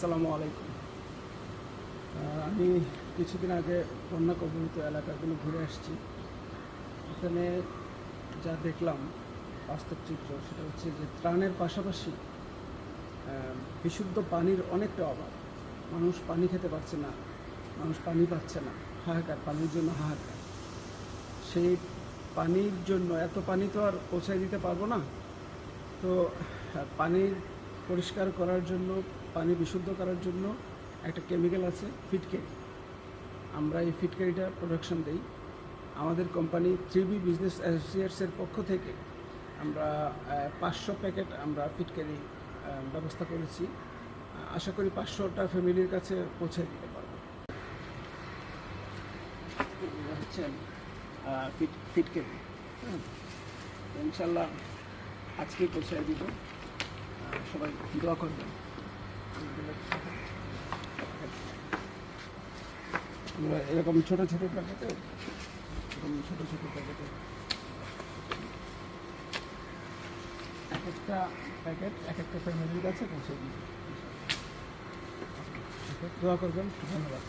আসসালামু আলাইকুম। আমি কিছুদিন আগে বন্যা কবলিত এলাকাগুলো ঘুরে আসছি। এখানে যা দেখলাম, বাস্তব চিত্র, সেটা হচ্ছে যে ত্রাণের পাশাপাশি বিশুদ্ধ পানির অনেকটা অভাব। মানুষ পানি খেতে পারছে না, মানুষ পানি পাচ্ছে না, হাহাকার, পানির জন্য হাহাকার। সেই পানির জন্য এত পানি তো আর পৌঁছায় দিতে পারব না। তো পানির পরিষ্কার করার জন্য, পানি বিশুদ্ধ করার জন্য একটা কেমিক্যাল আছে ফিটকেরি। আমরা এই ফিটকেরিটা প্রোডাকশন দেই। আমাদের কোম্পানি থ্রি বি বিজনেস অ্যাসোসিয়েটসের পক্ষ থেকে আমরা পাঁচশো প্যাকেট আমরা ফিটকেরি ব্যবস্থা করেছি। আশা করি পাঁচশোটা ফ্যামিলির কাছে পৌঁছে দিতে পারব। হচ্ছে ফিট, ফিটকেরি। হ্যাঁ ইনশাল্লাহ আজকেই পৌঁছে দিব। সবাই দোয়া করবেন। এরকম ছোট ছোট প্যাকেটে, এরকম ছোট ছোট প্যাকেটে এক একটা প্যাকেট, এক একটা ফ্যামিলির কাছে পৌঁছে দিই দোয়া করবেন, ধন্যবাদ।